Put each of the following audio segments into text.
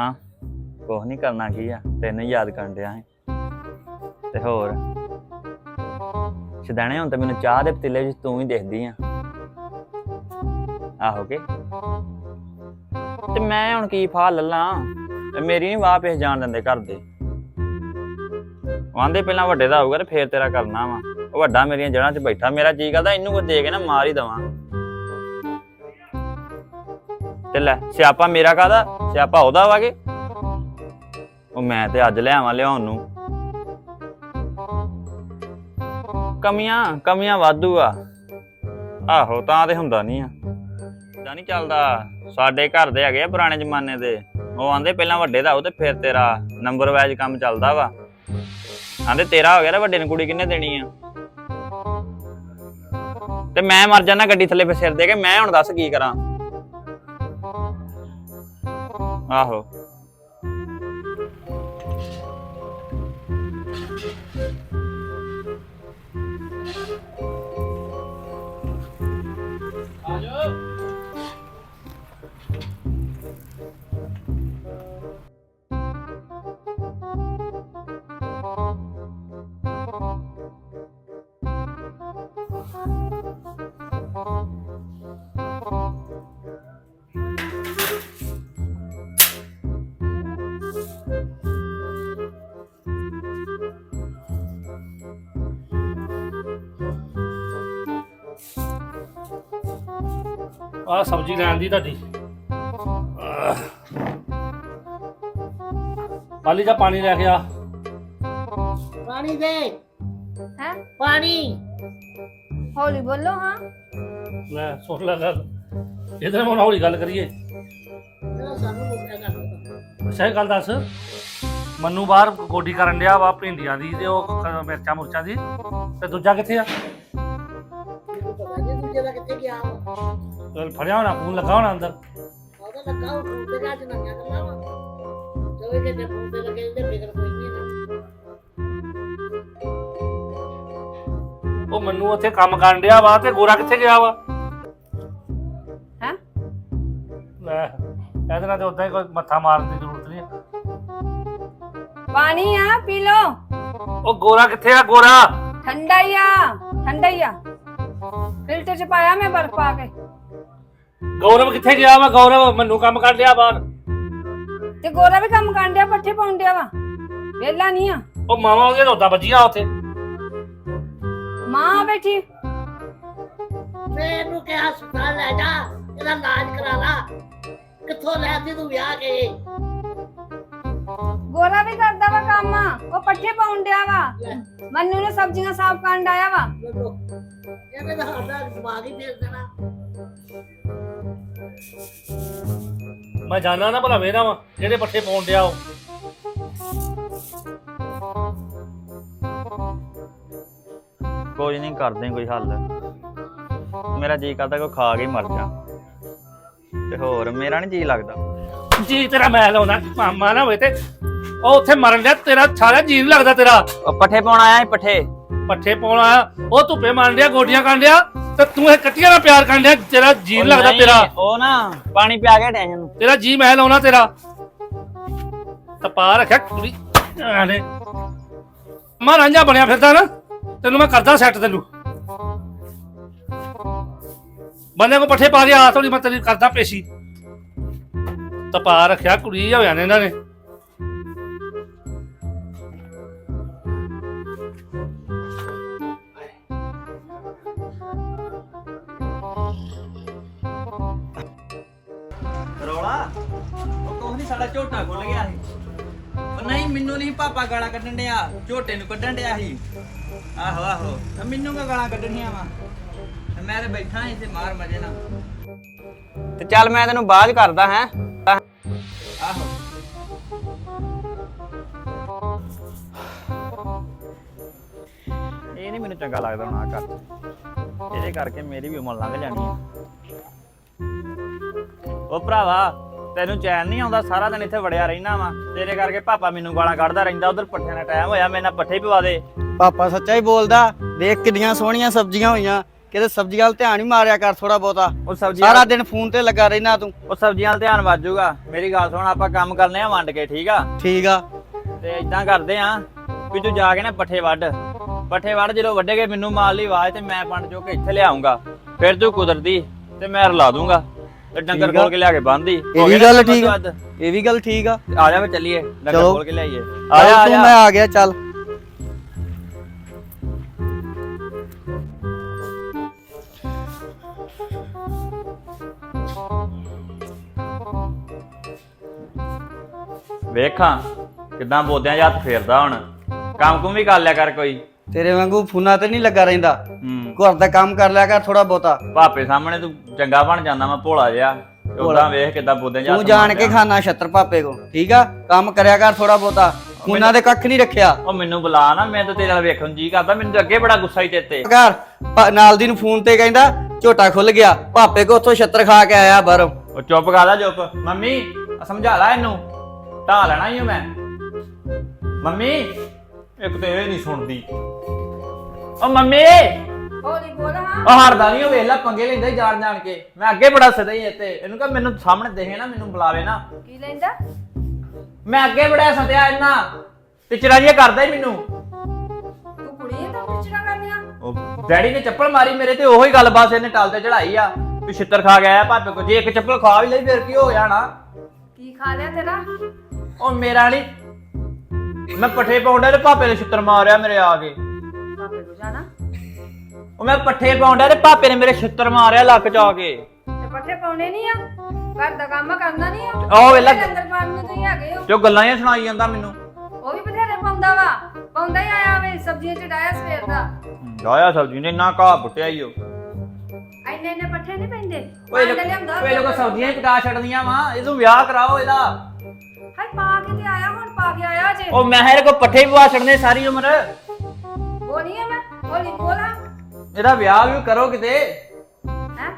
ਹਾਂ। ਕੁਛ ਨਹੀਂ ਕਰਨਾ ਕੀ ਆ, ਤੈਨੂੰ ਯਾਦ ਕਰਨ ਡਿਆ ਸੀ। ਤੇ ਹੋਰ? ਸ਼ਦਾਣੇ ਹੁਣ ਤਾਂ ਮੈਨੂੰ ਚਾਹ ਦੇ ਪਤੀਲੇ ਵਿੱਚ ਤੂੰ ਹੀ ਦਿਖਦੀ ਆ। ਆਹੋ ਕੇ? ਤੇ ਮੈਂ ਹੁਣ ਕੀ ਫਾ ਲੱਲਾਂ? ਤੇ ਮੇਰੀ ਨਹੀਂ ਵਾਹ ਪੇਸ ਜਾਣ ਦਿੰਦੇ ਘਰ ਦੇ। ਆਂਦੇ ਪਹਿਲਾਂ ਵੱਡੇ ਦਾ ਹੋਊਗਾ ਤੇ ਫੇਰ ਤੇਰਾ ਕਰਨਾ ਵਾ। ਉਹ ਵੱਡਾ ਮੇਰੀਆਂ ਜੜ੍ਹਾਂ 'ਚ ਬੈਠਾ, ਮੇਰਾ ਜੀ ਕਰਦਾ, ਇਹਨੂੰ ਕੋ ਦੇ ਕੇ ਨਾ ਮਾਰ ਹੀ ਦਵਾਂ। ਤੇ ਲੈ, ਸਿਆਪਾ ਮੇਰਾ ਕਾਦਾ ਸਿਆਪਾ ਉਹਦਾ ਵਾਗੇ ਉਹ ਮੈਂ ਤੇ ਅੱਜ ਲਿਆਵਾਂ ਲਿਆਉਣ ਨੂੰ। ਕਮੀਆਂ ਕਮੀਆਂ ਵਾਧੂ ਆ। ਆਹੋ, ਤਾਂ ਤੇ ਹੁੰਦਾ ਨਹੀਂ ਆ। ਇਦਾਂ ਨਹੀਂ ਚੱਲਦਾ, ਸਾਡੇ ਘਰ ਦੇ ਹੈਗੇ ਆ ਪੁਰਾਣੇ ਜ਼ਮਾਨੇ ਦੇ। ਉਹ ਆਂਦੇ ਪਹਿਲਾਂ ਵੱਡੇ ਦਾ ਉਹ ਤੇ ਫਿਰ ਤੇਰਾ ਨੰਬਰ ਵਾਈਜ਼ ਕੰਮ ਚੱਲਦਾ ਵਾ। ਆਂਦੇ ਤੇਰਾ ਹੋ ਗਿਆ ਨਾ ਵੱਡੇ ਨੂੰ ਕੁੜੀ ਕਿੰਨੇ ਦੇਣੀ ਆ? ਤੇ ਮੈਂ ਮਰ ਜਾਣਾ ਗੱਡੀ ਥੱਲੇ ਫੇ ਸਿਰ ਦੇ ਕੇ, ਮੈਂ ਹੁਣ ਦੱਸ ਕੀ ਕਰਾਂ? ਆਹੋ। ਆਹ ਸਬਜ਼ੀ ਲੈਣ ਦੀ ਤੁਹਾਡੀ। ਪਾਲੀ ਜਾ ਪਾਣੀ ਲੈ ਕੇ ਆ। ਪਾਣੀ ਦੇ। ਹੈ? ਪਾਣੀ। ਹੌਲੀ ਬੋਲੋ ਹਾਂ। ਲੈ ਸੁਣ ਲੈ ਗੱਲ ਇਹਦੇ ਨਾਲ ਹੌਲੀ ਗੱਲ ਕਰੀਏ। ਤੇਰਾ ਸਾਨੂੰ ਮੁੱਕਿਆ ਕਰ। ਅੱਛਾ ਇਹ ਗੱਲ ਦੱਸ। ਮੰਨੂ ਬਾਹਰ ਗੋਡੀ ਕਰਨ ਡਿਆ ਵਾ ਭਿੰਡੀਆਂ ਦੀ ਤੇ ਉਹ ਮਿਰਚਾਂ ਮੁਰਚਾਂ ਦੀ। ਤੇ ਦੂਜਾ ਕਿੱਥੇ ਆ? ਮੈਨੂੰ ਪਤਾ ਨਹੀਂ ਤੂੰ ਜਿਹੜਾ ਕਿੱਥੇ ਗਿਆ ਵਾ? ਚੱਲ ਫੜਿਆ ਹੋਣਾ ਫੋਨ ਲੱਗਾ ਹੋਣਾ ਅੰਦਰ। ਉਹਦਾ ਲੱਗਾ ਉਹ ਤੇ ਜਾ ਜਨਾਨੀਆਂ ਗੱਲਾਂ ਵਾ। ਚੋਏ ਕਿ ਜੇ ਫੋਨ ਤੇ ਲੱਗੇ ਤੇ ਫਿਕਰ ਕੋਈ ਨਹੀਂ ਨਾ ਉਹ ਮੰਨੂ ਉੱਥੇ ਕੰਮ ਕਰਨ ਡਿਆ ਵਾ ਤੇ ਗੋਰਾ ਕਿੱਥੇ ਗਿਆ ਵਾ? ਹੈਂ? ਲੈ ਇਹਦੇ ਨਾਲ ਤੇ ਉਦਾਂ ਹੀ ਕੋਈ ਮੱਥਾ ਮਾਰਨ ਦੀ ਜ਼ਰੂਰਤ ਨਹੀਂ ਪਾਣੀ ਆ ਪੀ ਲੋ ਉਹ ਗੋਰਾ ਕਿੱਥੇ ਆ ਗੋਰਾ? ਠੰਡਾ ਹੀ ਆ ਠੰਡਾ ਹੀ ਆ। ਫਿਲਟਰ ਚ ਪਾਇਆ ਮੈਂ ਬਰਫ ਪਾ ਕੇ। ਗੌਰਵ ਕਿੱਥੇ ਗਿਆ ਵਾ? ਗੌਰਵ ਮੰਨੂ ਕੰਮ ਕਰ ਲਿਆ ਬਾਹਰ। ਤੇ ਗੋਰਾ ਵੀ ਕੰਮ ਕਰਨ ਡਿਆ ਪੱਠੇ ਪਾਉਣ ਡਿਆ ਵਾ। ਵੇਲਾ ਨਹੀਂ ਆ। ਉਹ ਮਾਵਾ ਉਹਦੀਆਂ ਰੋਦਾ ਵੱਜੀਆਂ ਉੱਥੇ। ਮਾਂ ਬੈਠੀ। ਮੈਂ ਇਹਨੂੰ ਕਿਹਾ ਹਸਪਤਾਲ ਲੈ ਜਾ ਇਹਦਾ ਇਲਾਜ ਕਰਾ ਲਾ। ਕਿੱਥੋਂ ਲੈਤੀ ਤੂੰ ਵਿਆਹ ਕੇ? ਗੋਰਾ ਵੀ ਕਰਦਾ ਵਾ ਕੰਮ। ਉਹ ਪੱਠੇ ਪਾਉਣ ਡਿਆ ਵਾ। ਮੰਨੂ ਨੇ ਸਬਜ਼ੀਆਂ ਸਾਫ਼ ਕਰਨ ਡਾਇਆ ਵਾ। ਲੱਲੋ ਇਹਨੇ ਤਾਂ ਸਾਡਾ ਦਿਮਾਗ ਹੀ ਫੇਰ ਦੇਣਾ। ਮੈਂ ਜਾਣਾ ਨਾ ਭਲਾ ਵੇਰਾ ਵਾ ਜਿਹੜੇ ਪੱਠੇ ਪਾਉਣ ਡਿਆ ਉਹ। ਕੋਈ ਨਹੀਂ ਕਰਦੇ ਕੋਈ ਹੱਲ। ਮੇਰਾ ਜੀ ਕਰਦਾ ਕੋਈ ਖਾ ਕੇ ਹੀ ਮਰ ਜਾ। ਤੇ ਹੋਰ ਮੇਰਾ ਨਹੀਂ ਜੀ ਲੱਗਦਾ। ਜੀ ਤੇਰਾ ਮੈਂ ਲਾਉਣਾ ਮਾਮਾ ਨਾ ਹੋਵੇ ਤੇ। ਉਹ ਉੱਥੇ ਮਰਨ ਡਿਆ ਤੇਰਾ ਸਾਰਾ ਜੀਨ ਲੱਗਦਾ ਤੇਰਾ। ਉਹ ਪੱਠੇ ਪਾਉਣ ਆਇਆ ਸੀ ਪੱਠੇ। ਪੱਠੇ ਪਾਉਣ ਆਇਆ ਉਹ ਧੁੱਪੇ ਮਾਰਨ ਡਿਆ ਗੋਡੀਆਂ ਕਰਨ ਡਿਆ। ਤੇ ਤੂੰ ਇਹ ਕੱਟੀਆਂ ਨਾਲ ਪਿਆਰ ਕਰਨ ਡਿਆ ਤੇਰਾ ਉਹ ਲੱਗਦਾ ਤੇਰਾ। ਉਹ ਨਾ ਪਾਣੀ ਪਿਆ ਕੇ ਟੈਨਸ਼ਨ ਨੂੰ ਤੇਰਾ ਜੀ ਮੈਂ ਲਾਉਣਾ ਤੇਰਾ। ਤਪਾ ਰੱਖਿਆ ਕੁੜੀ ਆਨੇ ਮਾ ਰਾਂਝਾ ਬਣਿਆ ਫਿਰਦਾ ਨਾ ਤੈਨੂੰ ਮੈਂ ਕਰਦਾ ਸੈੱਟ ਤੈਨੂੰ। ਬੰਦੇ ਕੋ ਪੱਠੇ ਪਾ ਕੇ ਆ ਥੋੜੀ ਮੈਂ ਤੇਰੀ ਕਰਦਾ ਪੇਸ਼ੀ। ਤਪਾ ਰੱਖਿਆ ਕੁੜੀ ਹੋਇਆ ਨੇ ਇਹਨਾਂ ਨੇ। ਸਾਡਾ ਝੋਟਾ ਖੁੱਲ ਗਿਆ ਸੀ। ਉਹ ਨਹੀਂ, ਮੈਨੂੰ ਨਹੀਂ ਪਾਪਾ ਗਾਲਾਂ ਕੱਢਣ ਡਿਆ। ਝੋਟੇ ਨੂੰ ਕੱਢਣ ਡਿਆ ਸੀ। ਆਹੋ ਆਹੋ। ਤੇ ਮੈਨੂੰ ਕਾ ਗਾਲਾਂ ਕੱਢਣੀਆਂ ਵਾ? ਤੇ ਮੈਂ ਤੇ ਬੈਠਾ ਇੱਥੇ ਮਾਰ ਮਜੇ ਨਾਲ। ਤੇ ਚੱਲ ਮੈਂ ਤੈਨੂੰ ਬਾਅਦ ਕਰਦਾ ਹੈ। ਆਹੋ। ਇਹ ਨਹੀਂ ਮੈਨੂੰ ਚੰਗਾ ਲੱਗਦਾ ਹੁਣ ਆ ਕਰ ਇਹਦੇ ਕਰਕੇ ਮੇਰੀ ਵੀ ਉਮਰ ਲੰਘ ਜਾਣੀ ਹੈ ਉਹ ਭਰਾਵਾ ਤੈਨੂੰ ਚੈਨ ਨਹੀਂ ਆਉਂਦਾ ਸਾਰਾ ਦਿਨ ਇੱਥੇ ਵੜਿਆ ਰਹਿਣਾ ਵਾ। ਤੇਰੇ ਕਰਕੇ ਪਾਪਾ ਮੈਨੂੰ ਗਾਲਾਂ ਕੱਢਦਾ ਰਹਿੰਦਾ ਉਧਰ ਪੱਠਿਆਂ ਦਾ ਟਾਈਮ ਹੋਇਆ ਮੇਰੇ ਨਾਲ ਪੱਠੇ ਪਵਾ ਦੇ। ਪਾਪਾ ਸੱਚਾ ਹੀ ਬੋਲਦਾ ਦੇਖ ਕਿੰਨੀਆਂ ਸੋਹਣੀਆਂ ਸਬਜ਼ੀਆਂ ਹੋਈਆਂ ਕਿਤੇ ਸਬਜ਼ੀ ਵੱਲ ਧਿਆਨ ਹੀ ਮਾਰਿਆ ਕਰ ਥੋੜਾ ਬਹੁਤਾ। ਉਹ ਸਬਜ਼ੀ ਸਾਰਾ ਦਿਨ ਫੋਨ ਤੇ ਲੱਗਾ ਰਹਿਣਾ ਤੂੰ। ਉਹ ਸਬਜ਼ੀਆਂ 'ਤੇ ਧਿਆਨ ਵੱਜੂਗਾ ਮੇਰੀ ਗੱਲ ਸੁਣ ਆਪਾਂ ਕੰਮ ਕਰਨੇ ਆ ਵੰਡ ਕੇ ਠੀਕ ਆ? ਠੀਕ ਆ। ਤੇ ਇਦਾਂ ਕਰਦੇ ਆ ਵੀ ਤੂੰ ਜਾ ਕੇ ਨਾ ਪੱਠੇ ਵੱਢ। ਪੱਠੇ ਵੱਢ ਜਦੋਂ ਵੱਢੇਗੇ ਮੈਨੂੰ ਮਾਰ ਲਈ ਆਵਾਜ਼ ਤੇ ਮੈਂ ਪੰਡ ਚੋ ਕੇ ਇੱਥੇ ਲਿਆਉਂਗਾ। ਫਿਰ ਤੂੰ ਕੁਦਰਤੀ ਤੇ ਮੈਂ ਰਲਾ ਦੂੰਗਾ। ਤੇ ਡੰਗਰ ਠੀਕ ਆ। ਖੋਲ ਕੇ ਲਿਆ ਕੇ ਬੰਨਦੀ ਇਹ ਵੀ ਗੱਲ ਠੀਕ ਆ। ਇਹ ਵੀ ਗੱਲ ਠੀਕ ਆ। ਆ ਜਾ ਵੇ ਚੱਲੀਏ ਡੰਗਰ ਚਲੋ। ਖੋਲ ਕੇ ਲਿਆਈਏ। ਆ ਜਾ ਆ ਤੂੰ ਜਾ। ਮੈਂ ਆ ਗਿਆ ਚੱਲ। ਵੇਖਾਂ ਕਿਦਾਂ ਬੋਦਿਆਂ ਜਾਂ ਹੱਥ ਫੇਰਦਾ ਹੁਣ। ਕੰਮ ਕੁਮ ਵੀ ਕਰ ਲਿਆ ਕਰ ਕੋਈ। ਤੇਰੇ ਵਾਂਗੂ ਫੋਨਾਂ ਤੇ ਨਹੀਂ ਲੱਗਾ ਰਹਿੰਦਾ। ਹੂੰ। ਘਰ ਦਾ ਕੰਮ ਕਰ ਲਿਆ ਕਰ ਥੋੜਾ ਬਹੁਤਾ। ਭਾਪੇ ਸਾਹਮਣੇ ਤੂੰ ਚੰਗਾ ਬਣ ਜਾਂਦਾ ਮੈਂ ਭੋਲਾ ਜਿਹਾ। ਉਦਾਂ ਵੇਖ ਕਿਦਾਂ ਬੋਦਿਆਂ ਜਾਂ ਤੂੰ ਜਾਣ ਕੇ ਖਾਣਾ ਛੱਤਰ ਪਾਪੇ ਕੋ ਠੀਕ ਆ? ਕੰਮ ਕਰਿਆ ਕਰ ਥੋੜਾ ਬਹੁਤਾ। ਫੋਨਾਂ ਦੇ ਕੱਖ ਨਹੀਂ ਰੱਖਿਆ। ਉਹ ਮੈਨੂੰ ਬੁਲਾ ਨਾ ਮੈਂ ਤਾਂ ਤੇਰੇ ਨਾਲ ਵੇਖਣ ਜੀ ਕਰਦਾ ਮੈਨੂੰ ਤਾਂ ਅੱਗੇ ਬੜਾ ਗੁੱਸਾ ਹੀ ਤੇਤੇ ਘਰ ਨਾਲ ਦੀ ਨੂੰ ਫੋਨ ਤੇ ਕਹਿੰਦਾ ਝੋਟਾ ਖੁੱਲ ਗਿਆ। ਪਾਪੇ ਕੋ ਉੱਥੋਂ ਛੱਤਰ ਖਾ ਕੇ ਆਇਆ ਬਾਹਰੋਂ। ਉਹ ਚੁੱਪ ਕਰ ਲੈ ਚੁੱਪ। ਮੰਮੀ ਆ ਸਮਝਾ ਲੈ ਇਹਨੂੰ। ਢਾ ਲੈਣਾ ਹੀ ਮੈਂ। ਮੰਮੀ। ਇੱਕ ਤੇ ਇਹ ਨਹੀਂ ਸੁਣਦੀ। ਉਹ ਮੰਮੀ! ਹੋਲੀ ਬੋਲ ਹਾਂ। ਉਹ ਹਰਦਾ ਨਹੀਂ ਉਹ ਵੇਖ ਲੈ ਪੰਗੇ ਲੈਂਦਾ ਹੀ ਜਾਣ ਜਾਣ ਕੇ। ਮੈਂ ਅੱਗੇ ਬੜਾ ਸਦਾ ਹੀ ਇੱਥੇ। ਇਹਨੂੰ ਕਹ ਮੈਨੂੰ ਸਾਹਮਣੇ ਦੇਖੇ ਨਾ ਮੈਨੂੰ ਬੁਲਾਵੇ ਨਾ। ਕੀ ਲੈਂਦਾ? ਮੈਂ ਅੱਗੇ ਬੜਾ ਸਦਿਆ ਇਹਨਾਂ ਟਿਚਰਾਂ ਜਿਹਾ ਕਰਦਾ ਹੀ ਮੈਨੂੰ। ਤੂੰ ਕੁੜੀ ਹੈ ਤਾਂ ਟਿਚਰਾਂ ਕਰਨੀਆਂ। ਉਹ ਡੈਡੀ ਨੇ ਚੱਪਲ ਮਾਰੀ ਮੇਰੇ ਤੇ ਉਹੀ ਗੱਲ ਬਸ ਇਹਨੇ ਟਲ ਤੇ ਚੜਾਈ ਆ। ਵੀ ਛਿੱਤਰ ਖਾ ਗਿਆ ਭਾਪੇ ਕੋ ਜੇ ਇੱਕ ਚੱਪਲ ਖਾ ਵੀ ਲਈ ਫਿਰ ਕੀ ਹੋ ਜਾਣਾ? ਕੀ ਖਾ ਲਿਆ ਤੇਰਾ? ਉਹ ਮੇਰਾ ਨਹੀਂ ਮੈਂ ਪੱਠੇ ਪਾਉਂਦਾ ਤੇ ਭਾਪੇ ਨੇ ਛਿੱਤਰ ਮਾਰਿਆ ਮੇਰੇ ਆ ਕੇ। ਉਹ ਮੈਂ ਪੱਠੇ ਪਾਉਂਦਾ ਤੇ ਭਾਪੇ ਨੇ ਮੇਰੇ ਛਿੱਤਰ ਮਾਰਿਆ ਲੱਕ ਚ ਆ ਕੇ। ਤੇ ਪੱਠੇ ਪਾਉਣੇ ਨਹੀਂ ਆ? ਘਰ ਦਾ ਕੰਮ ਕਰਨਾ ਨਹੀਂ ਆ? ਉਹ ਵੇਲਾ ਅੰਦਰ ਪਾਣ ਨੂੰ ਤੁਸੀਂ ਹੈਗੇ ਹੋ? ਜੋ ਗੱਲਾਂ ਹੀ ਸੁਣਾਈ ਜਾਂਦਾ ਮੈਨੂੰ। ਉਹ ਵੀ ਬਥੇਰੇ ਪਾਉਂਦਾ ਵਾ। ਪਾਉਂਦਾ ਹੀ ਆਇਆ ਵੇ ਸਬਜ਼ੀਆਂ ਚ ਡਾਇਆ ਸਵੇਰ ਦਾ। ਲਾਇਆ ਸਬਜ਼ੀ ਨੇ ਇੰਨਾ ਘਾਹ ਬੁੱਟਿਆ ਹੀ ਉਹ। ਐਨੇ ਐਨੇ ਪੱਠੇ ਨਹੀਂ ਪੈਂਦੇ? ਓਏ ਪੰਡ ਲੋਕ ਲਿਆਉਂਦਾ ਓਏ ਲੋਕ ਸਬਜ਼ੀਆਂ ਹੀ ਪਕਾ ਛੱਡਦੀਆਂ ਵਾ ਇਹਨੂੰ ਵਿਆਹ ਕਰਾਓ ਇਹਦਾ। ਹਾਏ ਪਾ ਕੇ ਤੇ ਆਇਆ ਹੁਣ ਪਾ ਕੇ ਆਇਆ ਜੇ। ਉਹ ਮੈਂ ਕੋ ਪੱਠੇ ਪਵਾ ਛੱਡਨੇ ਸਾਰੀ ਉਮਰ। ਉਹ ਨਹੀਂ ਮੈਂ ਇਹਦਾ ਵਿਆਹ ਵੀ ਕਰੋ ਕਿਤੇ। ਹੈ?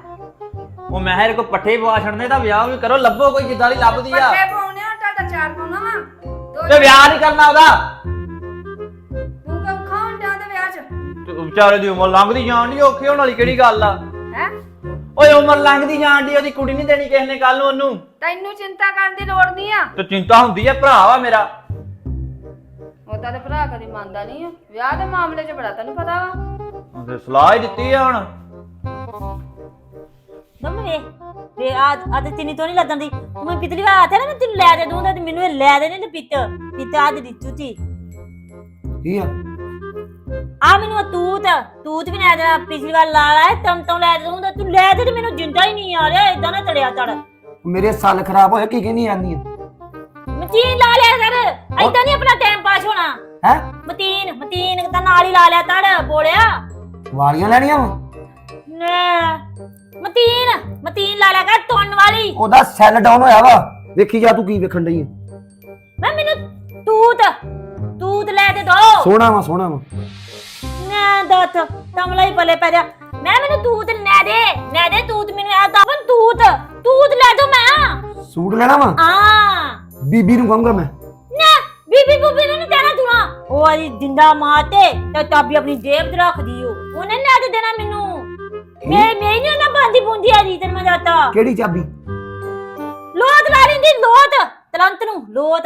ਉਹ ਮੈਂ ਇਹਦੇ ਕੋ ਪੱਠੇ ਪਵਾ ਛੱਡਨੇ ਤਾਂ ਵਿਆਹ ਵੀ ਕਰੋ। ਲੱਭੋ ਕੋਈ ਜਿੱਦਾਂ ਦੀ ਲੱਭਦੀ ਆ। ਪੱਠੇ ਪਾਉਣੇ ਆ ਤੁਹਾਡਾ ਚਾਰ ਪਾਉਣਾ ਵਾ। ਦੋ ਤੇ ਵਿਆਹ ਨਹੀਂ ਕਰਨਾ ਉਹਦਾ। ਤੂੰ ਕੋ ਖਾਣ ਤੇ ਵਿਆਹ ਚ। ਤੇ ਉਹ ਵਿਚਾਰੇ ਦੀ ਉਮਰ ਲੰਘਦੀ ਜਾਣ ਦੀ ਔਖੇ ਹੋਣ ਵਾਲੀ ਕਿਹੜੀ ਗੱਲ ਆ? ਹੈ? ਓਏ ਉਮਰ ਲੰਘਦੀ ਜਾਣ ਦੀ ਉਹਦੀ ਕੁੜੀ ਨਹੀਂ ਦੇਣੀ ਕਿਸੇ ਨੇ ਕੱਲ ਨੂੰ ਉਹਨੂੰ। ਤੈਨੂੰ ਚਿੰਤਾ ਕਰਨ ਦੀ ਲੋੜ ਨਹੀਂ ਆ। ਤੇ ਚਿੰਤਾ ਹੁੰਦੀ ਹੈ ਭਰਾ ਵਾ ਮੇਰਾ। ਉਹਦਾ ਤੇ ਭਰਾ ਕਦੀ ਮੰਨਦਾ ਨਹੀਂ ਆ। ਵਿਆਹ ਦੇ ਮਾਮਲੇ 'ਚ ਬੜਾ ਤੈਨੂੰ ਪਤਾ ਵਾ। ਉਹਦੇ ਸਲਾਹ ਹੀ ਦਿੱਤੀ ਆ ਹੁਣ। ਦਮ ਵੇ ਵੇ ਆ ਅੱਜ ਤਿੰਨੀ ਤੋਂ ਨਹੀਂ ਲੱਗਣ ਦੀ। ਤੂੰ ਮੈਨੂੰ ਪਿਛਲੀ ਵਾਰ ਆਖਿਆ ਨਾ ਮੈਂ ਤੈਨੂੰ ਲੈ ਦੇ ਦੂੰਗਾ ਤੇ ਮੈਨੂੰ ਇਹ ਲੈ ਦੇਣੇ ਨੇ ਪਿੱਤ। ਪਿੱਤ ਅੱਜ ਦਿੱਤੂ ਤੀ ਕੀ ਆ? ਆ ਮੈਨੂੰ ਉਹ ਤੂਤ ਤੂਤ ਵੀ ਲੈ ਦੇਣਾ ਪਿਛਲੀ ਵਾਰ ਲਾ ਲਾ ਤਮ ਤਮ ਲੈ ਦੇ ਦੂੰਗਾ। ਤੂੰ ਲੈ ਦੇ ਤੇ ਮੈਨੂੰ ਜਿੰਦਾ ਹੀ ਨਹੀਂ ਆ ਰਿਹਾ ਇਦਾਂ ਨਾ ਤੜਿਆ ਤੜ ਮੇਰੇ ਸਾਲ ਖਰਾਬ ਹੋਇਆ ਕੀ ਕਹਿੰਦੀ ਆਂਦੀ ਮਤੀਨ ਲਾ ਲਿਆ ਕਰ ਇਦਾਂ ਨਹੀਂ ਆਪਣਾ ਟਾਈਮ ਪਾਸ ਹੋਣਾ। ਹੈ? ਮਤੀਨ ਮਤੀਨ ਤਾਂ ਨਾਲ ਹੀ ਲਾ ਲਿਆ ਤੜ ਬੋਲਿਆ। ਵਾਲੀਆਂ ਲੈਣੀਆਂ ਵਾ? ਨਾ ਮਤੀਨ ਮਤੀਨ ਲਾ ਲਿਆ ਕਰ ਤੁੰਨ ਵਾਲੀ। ਉਹਦਾ ਸੈੱਲ ਡਾਊਨ ਹੋਇਆ ਵਾ। ਵੇਖੀ ਜਾ ਤੂੰ ਕੀ ਵੇਖਣ ਡਈ ਹੈ ਮੈਂ ਮੈਨੂੰ ਤੂਤ ਤੂਤ ਲੈ ਦੇ ਦੋ। ਸੋਹਣਾ ਵਾ ਸੋਹਣਾ ਵਾ। ਨਾ ਦੱਤ ਤਮਲਾ ਹੀ ਪਲੇ ਪੈ ਜਾ। ਮੈਂ ਮੈਨੂੰ ਤੂਤ ਲੈ ਦੇ ਲੈ ਦੇ ਤੂਤ ਮੈਨੂੰ ਆ ਤਾਂ ਤੂਤ ਤੂਤ ਲੈ ਦੋ ਮੈਂ। ਸੂਟ ਲੈਣਾ ਵਾ? ਆ ਬੀਬੀ ਨੂੰ ਕਹੂੰਗਾ ਮੈਂ। ਨਾ ਬੀਬੀ ਬੂਬੀ ਨੂੰ ਨਹੀਂ ਦੇਣਾ ਤੂੰ ਨਾ ਉਹ ਆਦੀ ਜਿੰਦਾ ਮਾਤੇ ਤੇ ਤਾਬੀ ਆਪਣੀ ਜੇਬ 'ਚ ਰੱਖਦੀ ਓ ਉਹਨੇ ਲੈ ਦੇ ਦੇਣਾ ਮੈਨੂੰ। ਮੈਂ ਮੈਂ ਨਹੀਂ ਨਾ ਬੰਦੀ ਬੁੰਦੀ ਆ ਜੀ ਤੈਨੂੰ ਮੈਂ ਦੱਸਤਾ। ਕਿਹੜੀ ਚਾਬੀ? ਲੋਤ ਲਾ ਲੈਂਦੀ ਲੋਤ। ਤਲੰਤ ਨੂੰ ਲੋਤ।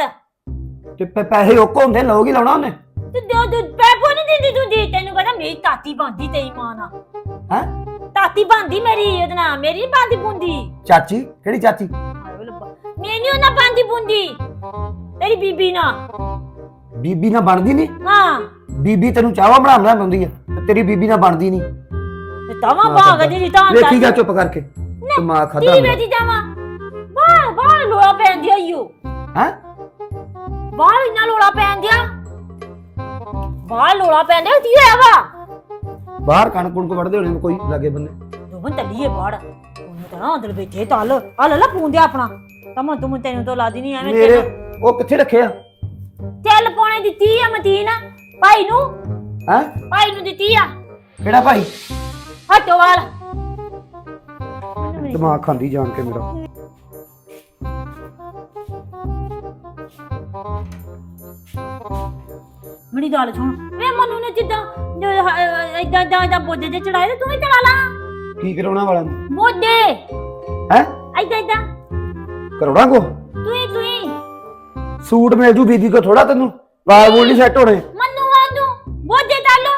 ਤੇ ਪੈ- ਪੈਸੇ ਓਕੋ ਹੁੰਦੇ ਲੋਗ ਹੀ ਲਾਉਣਾ ਉਹਨੇ? ਤੇ ਦੋ ਦੋ ਪੈਪੋ ਨਹੀਂ ਦਿੰਦੀ ਤੂੰ ਦੀ ਤੈਨੂੰ ਪਤਾ ਮੇਰੀ ਤਾਤੀ ਬੰਦੀ ਤੇਰੀ ਮਾਂ ਨਾਲ। ਹੈ? ਤਾਤੀ ਬੰਦੀ ਮੇਰੀ ਉਹਦੇ ਨਾਲ। ਮੇਰੀ ਬੰਦੀ ਬੁੰਦੀ ਚਾਚੀ? ਕਿਹੜੀ ਚਾਚੀ? ਮੈਂ ਨਹੀਂ ਉਹਨਾਂ ਬੰਦੀ ਬੁੰਦੀ ਤੇਰੀ ਬੀਬੀ ਨਾ ਬੀਬੀ ਨਾਲ ਬਣਦੀ ਨਹੀਂ? ਹਾਂ। ਬੀਬੀ ਤੈਨੂੰ ਚਾਵਾ ਬਣਾਉਣਾ ਹੁੰਦੀ ਆ ਤੇ ਤੇਰੀ ਬੀਬੀ ਨਾਲ ਬਣਦੀ ਨਹੀਂ। ਤੇ ਤਵਾ ਭਾਗ ਦੀ ਤਾਂ ਵੇਖੀ ਜਾ ਚੁੱਪ ਕਰਕੇ। ਦਿਮਾਗ ਖਾਦਾ ਤੀ ਵੇਦੀ ਜਾਵਾ? ਬਾਹਰ ਬਾਹਰ ਲੋੜਾ ਪੈਂਦੀ ਆਈਓ ਹੈ? ਬਾਹਰ ਇੰਨਾ ਲੋੜਾ ਪੈਂਦਿਆ ਬਾਹਰ ਲੋੜਾ ਪੈਂਦਿਆ ਕੀ ਹੋਇਆ ਵਾ? ਬਾਹਰ ਕਣਕ ਕੁਣਕ ਵੜਦੇ ਹੋਣੇ ਕੋਈ ਲਾਗੇ ਬੰਨੇ। ਦੋਵੇਂ ਤੱਲੀਏ ਬਾੜ ਉਹਨੂੰ ਤਾਂ ਨਾ ਅੰਦਰ ਬੈਠੇ ਤਲ। ਆ ਲੈ ਲਾ ਪੂੰਦਿਆ ਆਪਣਾ। ਤਮਾ ਤੂੰ ਤੈਨੂੰ ਤਾਂ ਲਾਦੀ ਨਹੀਂ ਐਵੇਂ ਤੈਨੂੰ ਉਹ ਕਿੱਥੇ ਰੱਖੇ ਆ ਚੱਲ ਪਾਉਣੇ ਦਿੱਤੀ ਆ ਮਤੀਨ ਭਾਈ ਨੂੰ? ਹੈ? ਭਾਈ ਨੂੰ ਦਿੱਤੀ ਆ। ਕਿਹੜਾ ਭਾਈ? ਹਟੋ ਵਾਲ। ਦਿਮਾਗ ਖਾਂਦੀ ਜਾਣ ਕੇ ਮੇਰਾ। ਮਣੀ ਗੱਲ ਸੁਣ। ਵੇ ਮਨੂ ਨੇ ਜਿੱਦਾਂ ਇਦਾਂ ਇਦਾਂ ਇਦਾਂ ਬੋਦੇ ਤੇ ਚੜਾਏ ਤੇ ਤੂੰ ਵੀ ਚੜਾ ਲਾ। ਕੀ ਕਰਾਉਣਾ ਵਾਲਾ ਬੋਦੇ ਹੈ? ਇਦਾਂ ਇਦਾਂ ਕਰਾਉਣਾ ਕੋ? ਸੂਟ ਮਿਲ ਜੂ ਬੀਬੀ ਕੋ ਥੋੜਾ ਤੈਨੂੰ? ਵਾਲ ਵੂਲ ਨਹੀਂ ਸੈੱਟ ਹੋਣੇ। ਮਨੂ ਵਾਂਗੂ ਬੋਦੇ ਤਾਲੋ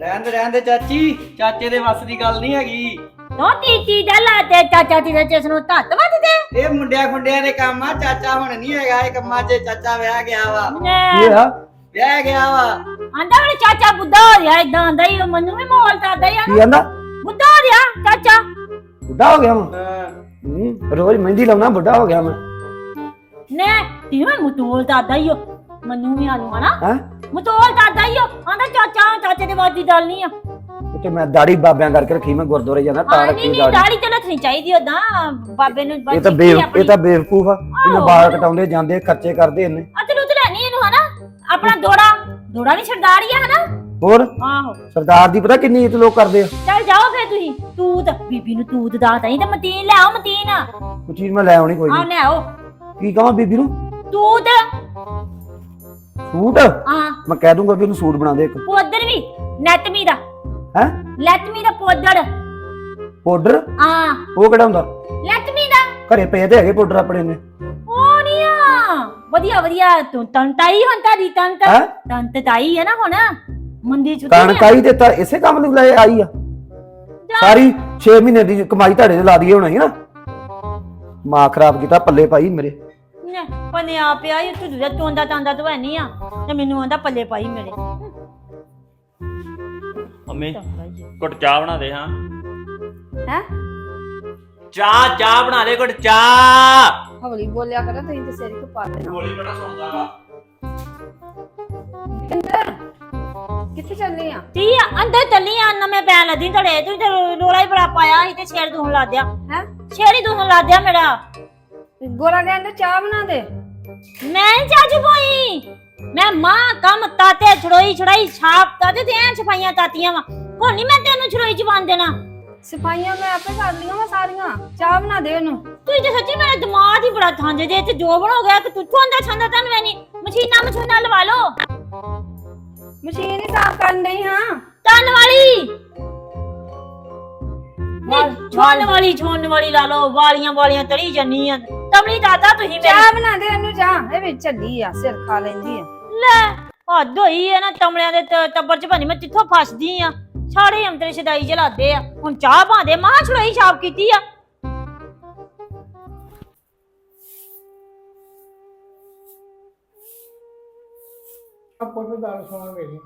ਰਹਿਣ ਦੇ ਰਹਿਣ ਦੇ ਚਾਚੀ। ਚਾਚੇ ਦੇ ਵੱਸ ਦੀ ਗੱਲ ਨਹੀਂ ਹੈਗੀ। ਦੋ ਤੀ ਦਾ ਲਾ ਤੇ ਚਾਚਾ ਤੀ ਦੇ ਚਸ ਨੂੰ ਧੱਤ ਵੱਧ ਦੇ ਇਹ ਮੁੰਡਿਆਂ ਖੁੰਡਿਆਂ ਦੇ ਕੰਮ ਆ ਚਾਚਾ ਹੁਣ ਨਹੀਂ ਹੈਗਾ ਇਹ ਕੰਮਾਂ 'ਚ ਚਾਚਾ ਵਿਆਹ ਗਿਆ ਵਾ। ਇਹ ਆ? ਵਿਆਹ ਗਿਆ ਵਾ। ਆਂਦਾ ਮੇਰੇ ਚਾਚਾ ਬੁੱਢਾ ਹੋ ਰਿਹਾ ਇਦਾਂ ਆਂਦਾ ਹੀ ਉਹ ਮੈਨੂੰ ਵੀ ਮੋਲ ਕਰਦਾ ਹੀ ਆ ਕੀ ਕਹਿੰਦਾ ਬੁੱਢਾ ਹੋ ਰਿਹਾ ਚਾਚਾ। ਬੁੱਢਾ ਹੋ ਗਿਆ ਮੈਂ ਹਾਂ। ਹੂੰ ਰੋਜ਼ ਮਹਿੰਦੀ ਲਾਉਣਾ ਬੁੱਢਾ ਹੋ ਗਿਆ ਮੈਂ ਨੇ ਤੀਵੇਂ ਮਤੋਲ ਦਾਦਾ ਹੀ ਉਹ ਮੈਨੂੰ ਵੀ ਆਲੂ ਹਨਾ ਹੈ ਮਤੋਲ ਦਾਦਾ ਹੀ ਉਹ ਆਂਦਾ ਚਾਚਾ ਚਾਚੇ ਦੇ ਵਾਦੀ ਗੱਲ ਨਹੀਂ ਆ ਤੇ ਮੈਂ ਦਾੜੀ ਬਾਬਿਆਂ ਕਰਕੇ ਰੱਖੀ ਮੈਂ ਗੁਰਦੁਆਰੇ ਜਾਣਾ ਤਾਂ ਹਾਂ ਨਹੀਂ ਰੱਖੀ ਨਹੀਂ ਦਾੜੀ ਦਾੜੀ ਤੇ ਲੱਥਣੀ ਚਾਹੀਦੀ ਉਦਾਂ ਬਾਬੇ ਨੂੰ ਇਹ ਤਾਂ ਬੇ ਇਹ ਤਾਂ ਬੇਵਕੂਫ ਆ ਇਹਨੇ ਬਾਲ ਕਟਾਉਂਦੇ ਜਾਂਦੇ ਖਰਚੇ ਕਰਦੇ ਇਹਨੇ। ਅਤਲੂ ਤੇ ਲੈਣੀ ਇਹਨੂੰ ਹਨਾ? ਆਪਣਾ ਦੋੜਾ। ਦੋੜਾ ਵੀ ਸਰਦਾਰ ਹੀ ਆ ਹਨਾ? ਹੋਰ? ਆਹੋ। ਸਰਦਾਰ ਦੀ ਪਤਾ ਕਿੰਨੀ ਇੱਜ਼ਤ ਲੋਕ ਕਰਦੇ ਆ? ਚੱਲ ਜਾਓ ਫੇਰ ਤੁਸੀਂ। ਤੂਤ ਬੀਬੀ ਨੂੰ ਤੂਤ ਦਾ ਤਾਂ ਤੇ ਮਤੀਨ ਲੈ ਆਓ ਮਤੀਨ। ਆ ਉਹ ਚੀਜ਼ ਮੈਂ ਲੈ ਆਉਣੀ ਕੋਈ ਨਹੀਂ ਲੈ ਆਓ। ਕੀ ਕਹਾਂ ਬੀਬੀ ਨੂੰ? ਤੂਤ ਸੂਟ? ਆ ਮੈਂ ਕਹਿ ਦੂੰਗਾ ਵੀ ਉਹਨੂੰ ਸੂਟ ਬਣਾ ਦੇ ਇੱਕ। ਪੋਦਰ ਵੀ ਨੈਟਮੀ ਦਾ। ਹੈ? ਲੈਟਮੀ ਦਾ ਪੋਦਰ। ਪਾਊਡਰ ਆ ਉਹ ਕਿਹੜਾ ਹੁੰਦਾ? ਲੈਟਮੀ ਦਾ। ਘਰੇ ਪਏ ਤੇ ਹੈਗੇ ਪਾਊਡਰ ਆਪਣੇ ਨੇ। ਉਹ ਨਹੀਂ ਆ। ਵਧੀਆ ਵਧੀਆ। ਤੂੰ ਤੰਤਾਈ ਹੁਣ ਤਾਰੀ ਤੰਤ। ਹੈ? ਤੰਤ ਤਾਈ ਹੈ ਨਾ ਹੁਣ। ਮੰਦੀ ਛੁੱਟੀ ਕਣਕਾਈ ਤੇ ਤਾਂ ਇਸੇ ਕੰਮ ਨੂੰ ਲੈ ਆਈ ਆ। ਸਾਰੀ 6 ਮਹੀਨੇ ਦੀ ਕਮਾਈ ਤੁਹਾਡੇ ਤੇ ਲਾ ਦਈਏ ਹੋਣੀ ਨਾ। ਮਾਂ ਖਰਾਬ ਕੀਤਾ ਪੱਲੇ ਪਾਈ ਮੇਰੇ। ਪਨੇ ਆ। ਪਿਆ ਇਹ ਤੂੰ ਤਾਂਦਾ ਤੂੰ ਹੈ ਨਹੀਂ ਆ। ਤੇ ਮੈਨੂੰ ਆਂਦਾ ਪੱਲੇ ਪਾਈ ਮੇਰੇ। ਮੰਮੀ ਕੁਟ ਚਾਹ ਬਣਾ ਦੇ ਹਾਂ। ਹੈ? ਚਾਹ ਚਾਹ ਬਣਾ ਦੇ ਕੁਟ ਚਾਹ। ਹੌਲੀ ਬੋਲਿਆ ਕਰੋ ਤੁਸੀਂ ਤੇ ਸਿਰ ਕੋ ਪਾ ਦੇਣਾ। ਗੋਲੀ ਬੜਾ ਸੁਣਦਾ ਵਾ। ਕਿੰਦਰ ਕਿੱਥੇ ਚੱਲੇ ਆ? ਤੀ ਅੰਦਰ ਚੱਲੀ ਆ ਨਵੇਂ ਪੈਣ ਲੱਦੀ ਤੜੇ ਤੂੰ ਤੇ ਲੋੜਾ ਹੀ ਬੜਾ ਪਾਇਆ ਸੀ ਤੇ ਛੇੜ ਦੂਹਣ ਲਾ ਦਿਆ ਹੈ? ਛੇੜੀ ਦੂਹਣ ਲਾ ਦਿਆ ਮੇਰਾ। ਗੋਰਾ ਕਹਿੰਦਾ ਚਾਹ ਬਣਾ ਦੇ। ਮੈਂ ਚਾਚੂ ਪੋਈ ਮੈਂ ਮਾਂ ਕੰਮ ਤਾਤੇ ਛੜੋਈ ਛੜਾਈ ਛਾਪ ਤਾਤੇ ਤੇ ਐਂ ਛਪਾਈਆਂ ਤਾਤੀਆਂ ਵਾ। ਹੁਣ ਨਹੀਂ ਮੈਂ ਤੈਨੂੰ ਛੜੋਈ ਬੰਨ ਦੇਣਾ। ਸਫਾਈਆਂ ਮੈਂ ਆਪੇ ਕਰ ਲਈਆਂ ਵਾ ਸਾਰੀਆਂ। ਚਾਹ ਬਣਾ ਦੇ ਉਹਨੂੰ। ਤੂੰ ਤੇ ਸੱਚੀ ਮੇਰਾ ਦਿਮਾਗ ਹੀ ਬੜਾ ਥਾਂਜੇ ਦੇ ਤੇ ਜੋ ਬਣ ਹੋ ਗਿਆ ਕਿ ਤੂੰ ਥੋਂਦਾ ਛੰਦਾ ਤੈਨੂੰ ਐਨੀ ਮਸ਼ੀਨਾਂ ਮਸ਼ੀਨਾਂ ਲਵਾ ਲਓ। ਮਸ਼ੀਨ ਹੀ ਸਾਫ਼ ਕਰਨ ਡਈ ਹਾਂ। ਤਨ ਵਾਲੀ। ਨਹੀਂ ਛੋਣ ਵਾਲੀ ਛੋਣ ਵਾਲੀ ਲਾ ਲਓ। ਵਾਲੀਆਂ ਵਾਲੀਆਂ ਤੜੀ ਜੰਨੀ ਆ। ਤਮਲੀ ਦਾਦਾ ਤੁਸੀਂ ਮੇਰੀ। ਚਾਹ ਬਣਾ ਦੇ ਉਹਨੂੰ ਚਾਹ। ਇਹ ਵਿੱਚ ਝੱਲੀ ਆ ਸਿਰ ਖਾ ਲੈਂਦੀ ਆ। ਲੈ ਹੱਦ ਹੋਈ ਹੈ ਨਾ ਤਮਲਿਆਂ ਦੇ ਟ- ਟੱਬਰ ਚ ਭਾਨੀ ਮੈਂ ਕਿੱਥੋਂ ਫਸਦੀ ਆ। ਸਾਰੇ ਅੰਤਰੇ ਛਦਾਈ ਜਲਾਦੇ ਆ। ਹੁਣ ਚਾਹ ਭਾਂਦੇ ਮਾਂ ਛੜਾਈ ਛਾਪ ਕੀਤੀ ਆ। ਪੁੱਤ ਗੱਲ ਸੁਣ ਮੇਰੀ।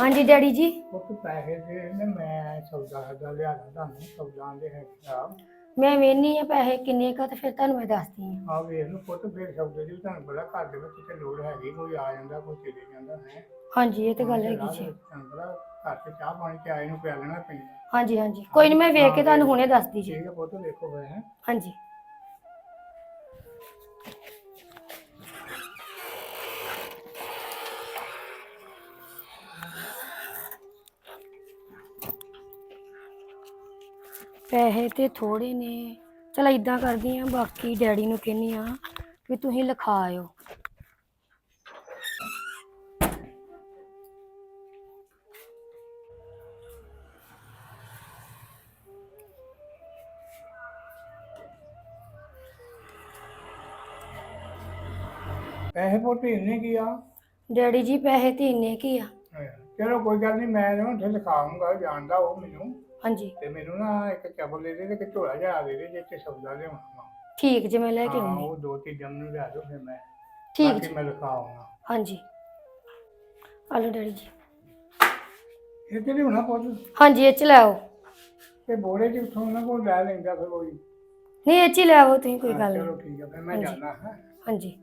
ਹਾਂਜੀ ਡੈਡੀ ਜੀ। ਪੁੱਤ ਪੈਸੇ ਦੇ ਨੇ ਮੈਂ ਸੌਦਾ ਦਾ ਲਿਆਦਾ ਤੁਹਾਨੂੰ ਸੌਦਾ ਦੇ ਹੈ ਖਰਾਬ ਮੈਂ ਵੇਨੀ ਆ ਪੈਸੇ ਕਿੰਨੇ ਕਾ ਤੇ ਫਿਰ ਤੁਹਾਨੂੰ ਮੈਂ ਦੱਸਦੀ ਆ। ਆ ਵੇਖ ਲਓ ਪੁੱਤ ਫਿਰ ਸੌਦੇ ਦੀ ਤੁਹਾਨੂੰ ਬੜਾ ਘਰ ਦੇ ਵਿੱਚ ਤੇ ਲੋੜ ਹੈਗੀ ਕੋਈ ਆ ਜਾਂਦਾ ਕੋਈ ਚਲੇ ਜਾਂਦਾ ਹੈ। ਹਾਂਜੀ ਇਹ ਤੇ ਗੱਲ ਹੈਗੀ ਜੀ। ਤੁਹਾਨੂੰ ਘਰ ਤੇ ਚਾਹ ਪਾਣੀ ਤੇ ਆਏ ਨੂੰ ਪਿਆ ਲੈਣਾ ਪੈਂਦਾ। ਹਾਂਜੀ ਹਾਂਜੀ। ਕੋਈ ਨਹੀਂ ਮੈਂ ਵੇਖ ਕੇ ਤੁਹਾਨੂੰ ਹੁਣੇ ਦੱਸਦੀ ਜੀ। ਠੀਕ ਹੈ ਪੁੱਤ ਦੇਖੋ ਫਿਰ ਹੈ। ਹਾਂਜੀ। ਪੈਸੇ ਤੇ ਥੋੜੇ ਨੇ। ਚਲ ਇਦਾਂ ਕਰਦੀ ਆ ਬਾਕੀ ਡੈਡੀ ਨੂੰ ਕਹਿੰਨੀ ਆ ਵੀ ਤੁਸੀਂ ਲਿਖਾ ਆਇਓ। ਪੈਸੇ ਪੁੱਤ ਇੰਨੇ ਕੀ ਆ? ਡੈਡੀ ਜੀ ਪੈਸੇ ਤੇ ਇੰਨੇ ਕੀ ਆ? ਚਲੋ ਕੋਈ ਗੱਲ ਨਹੀਂ ਮੈਂ ਨਾ ਉੱਥੇ ਲਿਖਾਉਂਗਾ ਜਾਣਦਾ ਉਹ ਮੈਨੂੰ। ਹਾਂਜੀ। ਤੇ ਮੈਨੂੰ ਨਾ ਇੱਕ ਚੱਪਲ ਦੇ ਦੇ ਤੇ ਇੱਕ ਝੋਲਾ ਜਿਹਾ ਦੇ ਦੇ ਜਿੱਥੇ ਸੌਦਾ ਲਿਆਉਣਾ ਵਾ। ਠੀਕ ਜੇ ਮੈਂ ਲੈ ਕੇ ਹਾਂ ਆਉਂਦੀ। ਉਹ ਦੋ ਚੀਜ਼ਾਂ ਮੈਨੂੰ ਲਿਆ ਦਿਓ ਫਿਰ ਮੈਂ। ਠੀਕ ਬਾਕੀ ਜੀ। ਮੈਂ ਲਿਖਾਉਂਗਾ। ਹਾਂਜੀ। ਆਲੋ ਡੈਡੀ ਜੀ। ਇਹ ਕਿਹੜੀ ਹੋਣਾ ਪੁੱਤ ਹਾਂਜੀ ਇਹ ਚ ਲੈ ਆਓ। ਤੇ ਬੋਰੇ ਚ ਉੱਥੋਂ ਉਹਨਾਂ ਕੋਲ ਲੈ ਲੈਂਦਾ ਫਿਰ ਕੋਈ। ਨਹੀਂ ਇਹ ਚ ਹੀ ਲੈ ਆਓ ਤੁਸੀਂ ਕੋਈ ਗੱਲ ਚਲੋ ਨਹੀਂ। ਠੀਕ ਹੈ ਫਿਰ ਮੈਂ ਹਾਂਜੀ। ਜਾਣਾ ਹਾਂ। ਹਾਂਜੀ।